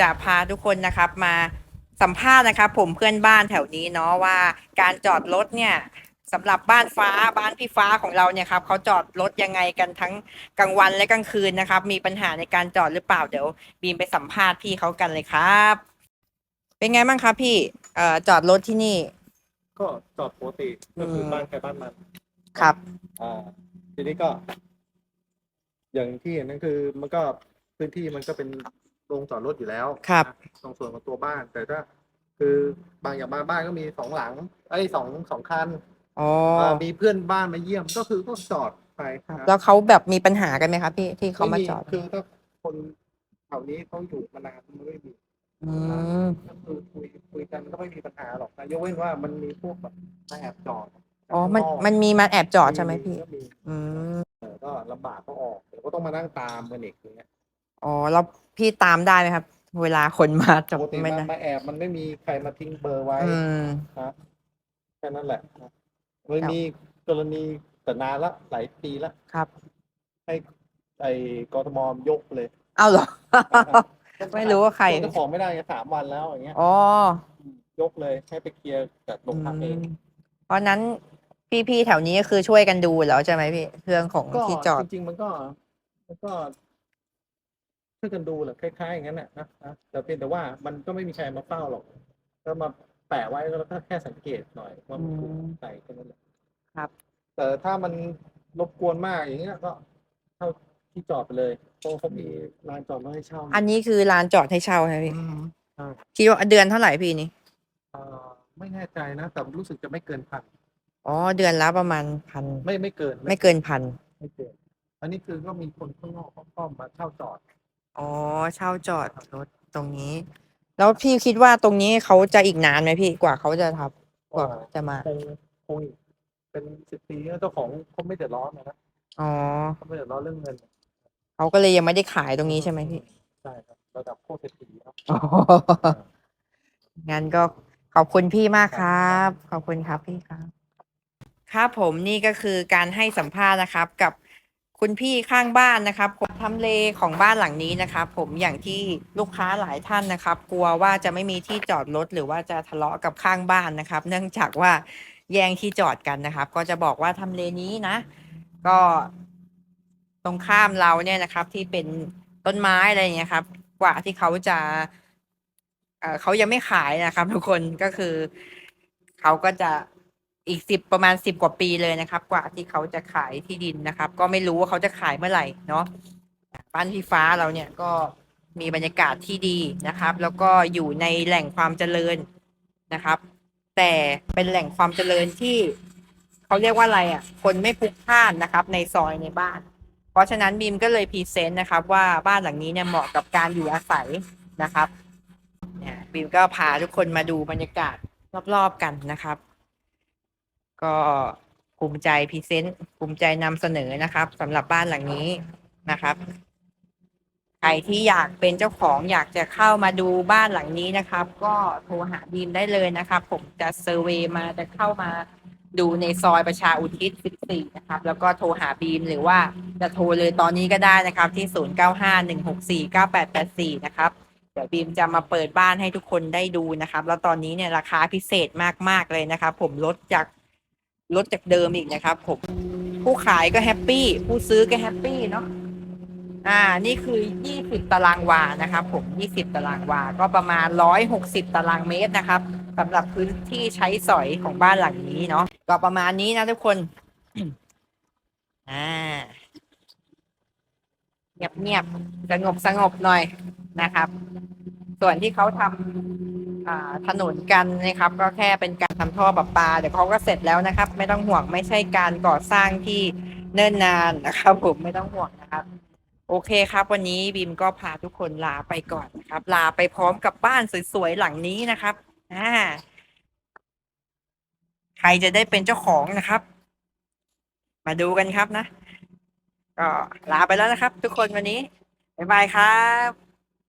จะพาทุกคนนะครับมาสัมภาษณ์นะครับผมเพื่อนบ้านแถวนี้เนาะว่าการจอดรถเนี่ยสำหรับบ้านฟ้าบ้านพี่ฟ้าของเราเนี่ยครับเขาจอดรถยังไงกันทั้งกลางวันและกลางคืนนะครับ มีปัญหาในการจอดหรือเปล่าเดี๋ยว บีมไปสัมภาษณ์พี่เขากันเลยครับ เป็นไงบ้างครับพี่เอ่อจอดรถที่นี่ ก็จอดปกติก็คืออม บ้านใครบ้านมันครับ อ่าทีนี้ก็ อย่างที่เห็นนั่นคือ มันก็พื้นที่มันก็เป็น โรงจอดรถอยู่แล้วครับนะตรงส่วนของตัวบ้าน แต่ถ้าคือบางอย่างบางบ้านก็มีสองหลังไอ้ยสองสองคันอ๋ออ่ามีเพื่อนบ้านมาเยี่ยมก็คือก็จอดไปนะแล้วเขาแบบมีปัญหากันไหมครับพี่ที่เขามาจอดคือถ้าคนแถวนี้เขาอยู่มานานมันไม่มีอืมก็คือคุยคุยกันก็ไม่มีปัญหาหรอกนะยกเว้นว่ามันมีพวกแบบมาแอบจอดอ๋อมันข้างกมันมีมาแอบจอดใช่ไหมพี่ ก็มีอืม เออก็ลำบากก็ออกเดี๋ยวก็ต้องมานั่งตามกันอีกอย่างเงี้ย อ๋อแล้ว พี่ตามได้ไหมครับ เวลาคนมาจปอดกติไม่มาได้มาแอบ มันไม่มีใครมาทิ้งเบอร์ไว้อืมนะแค่นั้นแหละนะมันครับมีกรณีแต่นานละหลายปีละครับ ให้ไอ้กทมยกเลย เอาเหรอ ไม่รู้ว่าใคร เจ้าของไม่ได้ไงสามวันแล้วอย่างเงี้ย อ๋อยกเลยให้ไปเคลียร์กับโรงพักเอง อืมเพราะนั้นพี่ๆแถวนี้ก็คือช่วยกันดูแล้วใช่ไหมพี่เรื่องของก็ที่จอด จริงๆมันก็ มันก็ ช่วยกันดูแหละคล้ายๆอย่างนั้นแหละนะนะแต่เพียงแต่ว่ามันก็ไม่มีใครมาเฝ้าหรอกก็มาแปะไว้แล้วก็แค่สังเกตหน่อยว่ามันถูกอืมใส่แค่นั้นแหละครับ แต่ถ้ามันรบกวนมากอย่างเงี้ยก็เข้าที่จอดไปเลยเพราะเขามีลานจอดรถให้เช่าอันนี้คือลานจอดให้เช่าใช่ไหมพี่อืมใช่คิดว่าเดือนเท่าไหร่พี่นี่เอ่อไม่แน่ใจนะ แต่รู้สึกจะไม่เกินพันอ๋อเดือนละประมาณพันไม่ไม่เกิน ไม่เกินพันไม่เกิน อันนี้คือก็มีคนข้างนอกเขาเข้ามาเช่าจอด อ๋อ เช่าจอดรถตรงนี้ แล้วพี่คิดว่าตรงนี้เขาจะอีกนานไหมพี่กว่าเขาจะทำกว่าจะมา คงคงอีกเป็นสิบปีแล้วเจ้าของเขาไม่เดือดร้อนนะนะอ๋อเขาไม่เดือดร้อนเรื่องเงินเขาก็เลยยังไม่ได้ขายตรงนี้ใช่ไหมพี่ใช่ครับระดับโคตรเศรษฐีครับงั้นก็ขอบคุณพี่มากครับ ขอบคุณครับพี่ครับ ครับผมนี่ก็คือการให้สัมภาษณ์นะครับกับ คุณพี่ข้างบ้านนะครับผมทำเลของบ้านหลังนี้นะครับผมอย่างที่ลูกค้าหลายท่านนะครับ กลัวว่าจะไม่มีที่จอดรถหรือว่าจะทะเลาะกับข้างบ้านนะครับ เนื่องจากว่าแย่งที่จอดกันนะครับ ก็จะบอกว่าทำเลนี้นะ ก็ตรงข้ามเราเนี่ยนะครับ ที่เป็นต้นไม้อะไรอย่างเงี้ยครับ กว่าที่เขาจะเเขายังไม่ขายนะครับ ทุกคนก็คือ เขาก็จะ อีกสิบประมาณสิบกว่าปีเลยนะครับ กว่าที่เขาจะขายที่ดินนะครับ ก็ไม่รู้ว่าเขาจะขายเมื่อไหร่เนาะบ้านพี่ฟ้าเราเนี่ยก็มีบรรยากาศที่ดีนะครับ แล้วก็อยู่ในแหล่งความเจริญนะครับ แต่เป็นแหล่งความเจริญที่เขาเรียกว่าอะไรอะ คนไม่พลุกพล่านนะครับ ในซอยในบ้าน เพราะฉะนั้นบีมก็เลยพรีเซนต์นะครับ ว่าบ้านหลังนี้เนี่ยเหมาะกับการอยู่อาศัยนะครับเนี่ยบิมก็พาทุกคนมาดูบรรยากาศรอบๆกันนะครับ ก็ภูมิใจพรีเซนต์ภูมิใจนำเสนอนะครับสำหรับบ้านหลังนี้นะครับใครที่อยากเป็นเจ้าของอยากจะเข้ามาดูบ้านหลังนี้นะครับ ก็โทรหาบีมได้เลยนะครับ ผมจะเซอร์เวย์มาจะเข้ามาดูในซอยประชาอุทิศ 14 นะครับ แล้วก็โทรหาบีมหรือว่าจะโทรเลยตอนนี้ก็ได้นะครับ ที่ 0951649884 นะครับ เดี๋ยวบีมจะมาเปิดบ้านให้ทุกคนได้ดูนะครับ แล้วตอนนี้เนี่ยราคาพิเศษมากๆเลยนะครับ ผมลดจาก ลดจากเดิมอีกนะครับผมผู้ขายก็แฮปปี้ ผู้ซื้อก็แฮปปี้เนาะอ่า นี่คือ 20 ตารางวานะครับผม 20 ตารางวา ก็ประมาณ 160 ตารางเมตรนะครับสำหรับพื้นที่ใช้สอยของบ้านหลังนี้เนาะก็ประมาณนี้นะทุกคนอ่าเงียบเงียบสงบสงบหน่อยนะครับ ส่วนที่เขาทำ ถนนกันนะครับ ก็แค่เป็นการทำท่อประปา เดี๋ยวเขาก็เสร็จแล้วนะครับ ไม่ต้องห่วงไม่ใช่การก่อสร้างที่เนิ่นนานนะครับ ผมไม่ต้องห่วงนะครับ โอเคครับ วันนี้บีมก็พาทุกคนลาไปก่อนนะครับ ลาไปพร้อมกับบ้านสวยๆหลังนี้นะครับอ่าใครจะได้เป็นเจ้าของนะครับ มาดูกันครับนะ ก็ลาไปแล้วนะครับ ทุกคนวันนี้บ๊ายบายครับ